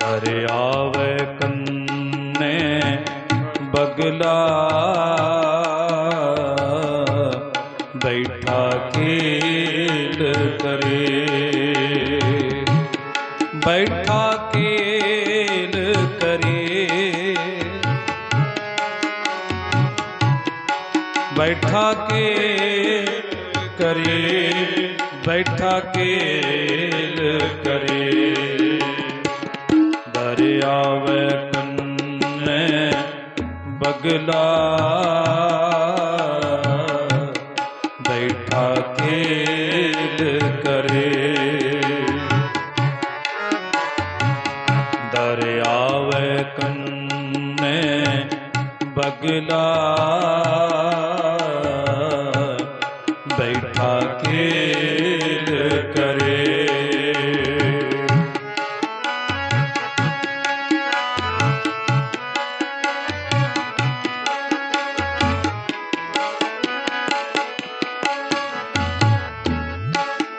ਦਰਿਆਵੇ ਕੰਨੇ ਬਗਲਾ ਬੈਠਾ ਖੇਲ ਕਰੇ। ਬੈਠਾ ਖੇਲ ਕਰੇ। ਬੈਠਾ ਕੇ ਕਰੇ ਬੈਠਾ ਕੇਲ ਕਰੇ। ਦਰਿਆਵੇ ਕੰਨੇ ਬਗਲਾ। ਬੈਠਾ ਖੇਲ ਕਰੇ। ਦਰਿਆਵੇ ਕੰਨੇ ਬਗਲਾ। ਖੇਲ ਕਰੇ।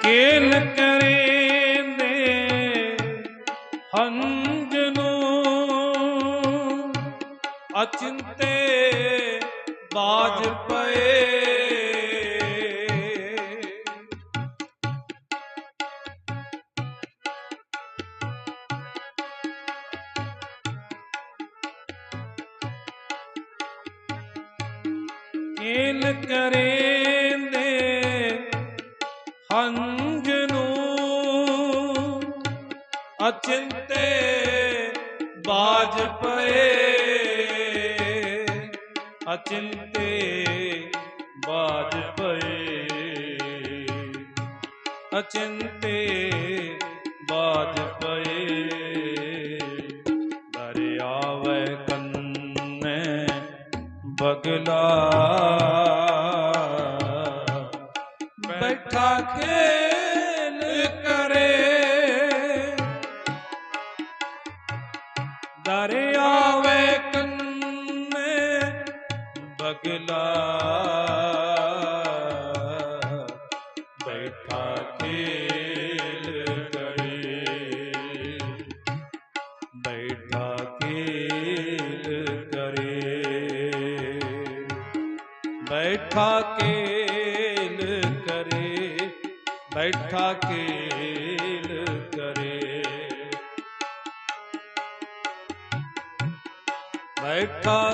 ਕੇਲ ਕਰੇ ਨੇ ਹੰਜ ਨੂੰ? ਅਚਿੰਤੇ ਬਾਜ ਪਏ ਕੇਲ ਕਰੇ ਨੇ ਹੰਜ ਨੂੰ ਅਚਿੰਤੇ ਬਾਜ ਪਏ। ਅਚਿੰਤੇ ਬਾਜ ਪਏ। ਅਚਿੰਤੇ ਬਾਜ ਪਏ। ਬਗਲਾ ਬੈਠਾ ਖੇਲ ਕਰੇ। ਦਰਿਆਵੇ ਕੰਨੇ ਬਗਲਾ। ਬੈਠਾ ਕੇਲ ਕਰੇ ਬੈਠਾ ਕੇਲ ਕਰੇ। ਬੈਠਾ